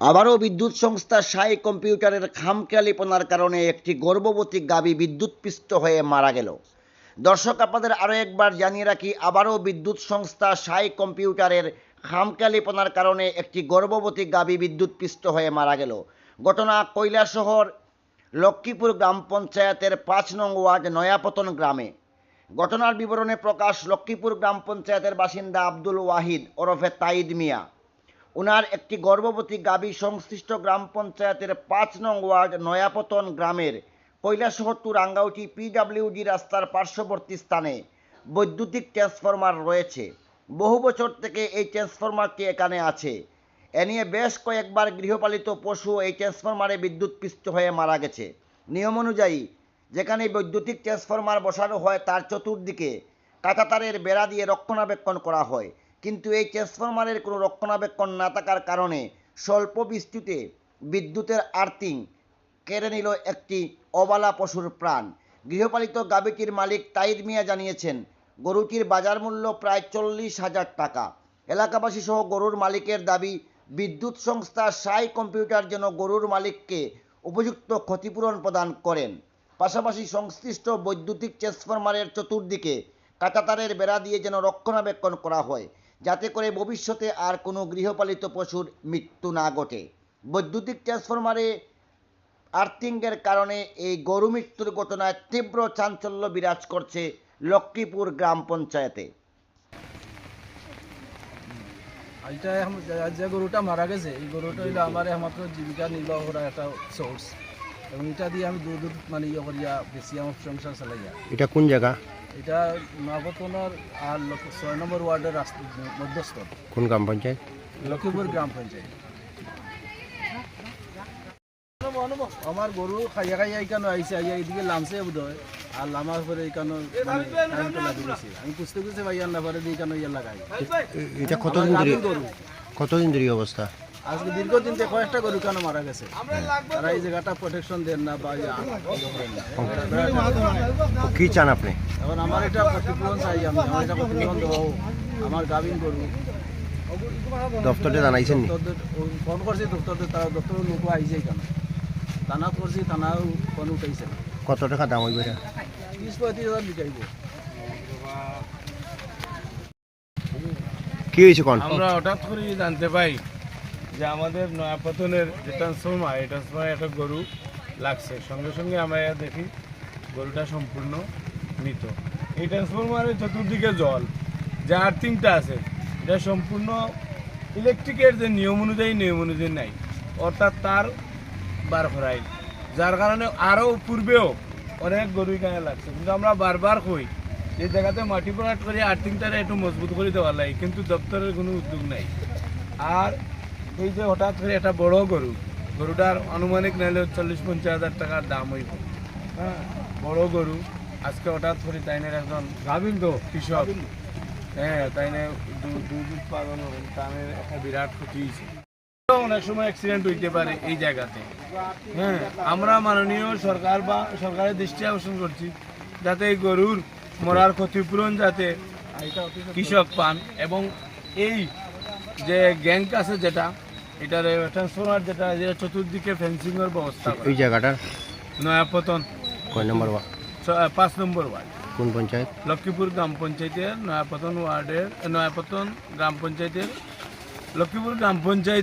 আবারও বিদ্যুৎ সংস্থা সাই কম্পিউটারের খামখেয়ালিপনার কারণে একটি গর্ভবতী গাবি বিদ্যুৎপৃষ্ট হয়ে মারা গেল। দর্শক, আপনাদের আরও একবার জানিয়ে রাখি, আবারও বিদ্যুৎ সংস্থা সাই কম্পিউটারের খামখেয়ালিপনার কারণে একটি গর্ভবতী গাবি বিদ্যুৎপৃষ্ট হয়ে মারা গেল। ঘটনা কৈলাসহর, লক্ষ্মীপুর গ্রাম পঞ্চায়েতের পাঁচ নং ওয়ার্ড, নয়াপতন গ্রামে। ঘটনার বিবরণে প্রকাশ লক্ষ্মীপুর গ্রাম পঞ্চায়েতের বাসিন্দা আব্দুল ওয়াহিদ ওরফে তাইদ মিয়া। ওনার একটি গর্ভবতী গাবি সংশ্লিষ্ট গ্রাম পঞ্চায়েতের পাঁচ নং ওয়ার্ড নয়াপতন গ্রামের কৈলাসহর টু রাঙ্গাউটি পিডাব্লিউডি রাস্তার পার্শ্ববর্তী স্থানে বৈদ্যুতিক ট্রান্সফরমার রয়েছে। বহু বছর থেকে এই ট্রান্সফরমারটি এখানে আছে। এ নিয়ে বেশ কয়েকবার গৃহপালিত পশু এই ট্রান্সফরমারে বিদ্যুৎপৃষ্ট হয়ে মারা গেছে। নিয়ম অনুযায়ী, যেখানে বৈদ্যুতিক ট্রান্সফরমার বসানো হয় তার চতুর্দিকে কাঁটাতারের বেড়া দিয়ে রক্ষণাবেক্ষণ করা হয়। কিন্তু এই ট্রান্সফরমারের কোনো রক্ষণাবেক্ষণ না থাকার কারণে স্বল্প বৃষ্টিতে বিদ্যুতের আর্থিং কেড়ে নিল একটি অবালা পশুর প্রাণ। গৃহপালিত গাবিটির মালিক তাইদ মিয়া জানিয়েছেন, গরুটির বাজার মূল্য প্রায় চল্লিশ হাজার টাকা। এলাকাবাসী সহ গরুর মালিকের দাবি, বিদ্যুৎ সংস্থা সাই কম্পিউটার যেন গরুর মালিককে উপযুক্ত ক্ষতিপূরণ প্রদান করেন। পাশাপাশি সংশ্লিষ্ট বৈদ্যুতিক ট্রান্সফরমারের চতুর্দিকে কাঁটাতারের বেড়া দিয়ে যেন রক্ষণাবেক্ষণ করা হয়। যাতে করে ভবিষ্যতে আর কোনো গৃহপালিত পশুর মৃত্যু না ঘটে। বৈদ্যুতিক ট্রান্সফরমারে আর্থিংয়ের কারণে এই গরু মৃত্যুর ঘটনায় তীব্র চাঞ্চল্য বিরাজ করছে লক্ষ্মীপুর গ্রাম পঞ্চায়েতে। এটা যে- গরুটা মারা গেছে এই গরুটা হইল আমার একমাত্র জীবিকা নির্বাহ করার একটা সোর্স এবং এটা দিয়ে আমি দুধ দুধ মানে ইয়ে করিয়া বেশি আমার সংসার চালাইয়া। এটা কোন জায়গা? এটা নবতনের আর ছয় নম্বর ওয়ার্ডের মধ্যস্থ। কোন গ্রাম পঞ্চায়েত? লক্ষ্মীপুর গ্রাম পঞ্চায়েত। আমার গরু খাইয়া খাইয়া এইখানে আইসে আইয়া এইদিকে লামছে বোধ হয়। আর লামার পরে এইখানে মানে কারেন্টটা গেছে। আমি খুঁজতে খুঁজতে ভাইয়া না পারে এইখানে ইয়ে লাগাই। এটা কতদিন ধরে কতদিন ধরে অবস্থা আজকে দীর্ঘদিন থেকে কয়েকটা গরু কেন মারা গেছে? তারা এই জায়গাটা প্রোটেকশন দেন না বা কি চান আপনি? এখন আমার এটা ক্ষতিপূরণ চাই আমি আমার এটা ক্ষতিপূরণ দেবো আমার গাভিন গরু। দপ্তরে জানাইছেন ফোন করছি দপ্তরদের তারা দপ্তরের লোক আইছে কেন? থানা করছি থানাও ফোন উঠাইছে। কত টাকা দাম হইবে এটা? ত্রিশ পঁয়ত্রিশ হাজার বিকাইব। কি হয়েছে কোন? আমরা হঠাৎ করে জানতে পাই যে আমাদের নয়াপতনের যে ট্রান্সফর্মার এই ট্রান্সফর্মার একটা গরু লাগছে। সঙ্গে সঙ্গে আমরা দেখি গরুটা সম্পূর্ণ মৃত। এই ট্রান্সফরমারের চতুর্দিকে জল, যে আর্থিংটা আছে, এটা সম্পূর্ণ ইলেকট্রিকের যে নিয়ম অনুযায়ী নিয়ম অনুযায়ী নাই। অর্থাৎ তার বার করাই যার কারণে আরও পূর্বেও অনেক গরু এখানে লাগছে। কিন্তু আমরা বারবার কই, যে জায়গাতে মাটি পরাট করে আর্থিংটারে একটু মজবুত করে দেওয়া লাগে, কিন্তু দপ্তরের কোনো উদ্যোগ নাই। আর এই যে হঠাৎ করে একটা বড় গরু গরুটার আনুমানিক নাইলে চল্লিশ পঞ্চাশ হাজার টাকার দাম হইব। হ্যাঁ বড় গরু আজকে হঠাৎ করে তাইনের একজন গাভিন তো। কৃষক। হ্যাঁ তাইনে দুধ উৎপাদন তাদের একটা বিরাট ক্ষতি হয়েছে অনেক সময় অ্যাক্সিডেন্ট হইতে পারে এই জায়গাতে। হ্যাঁ আমরা মাননীয় সরকার বা সরকারের দৃষ্টি আকর্ষণ করছি যাতে এই গরুর মরার ক্ষতিপূরণ যাতে কৃষক পান এবং এই যে গ্যাংক আছে যেটা এটার ট্রান্সফরমার যেটা যেটা চতুর্দিকে ফেন্সিংয়ের ব্যবস্থা এই জায়গাটার? নয়াপতন। কয় নম্বর ওয়া- ছ- পাঁচ নম্বর ওয়ার্ড। কোন পঞ্চায়েত? লক্ষ্মীপুর গ্রাম পঞ্চায়েতের নয়াপতন ওয়ার্ডের নয়াপতন গ্রাম পঞ্চায়েতের লক্ষ্মীপুর গ্রাম পঞ্চায়েত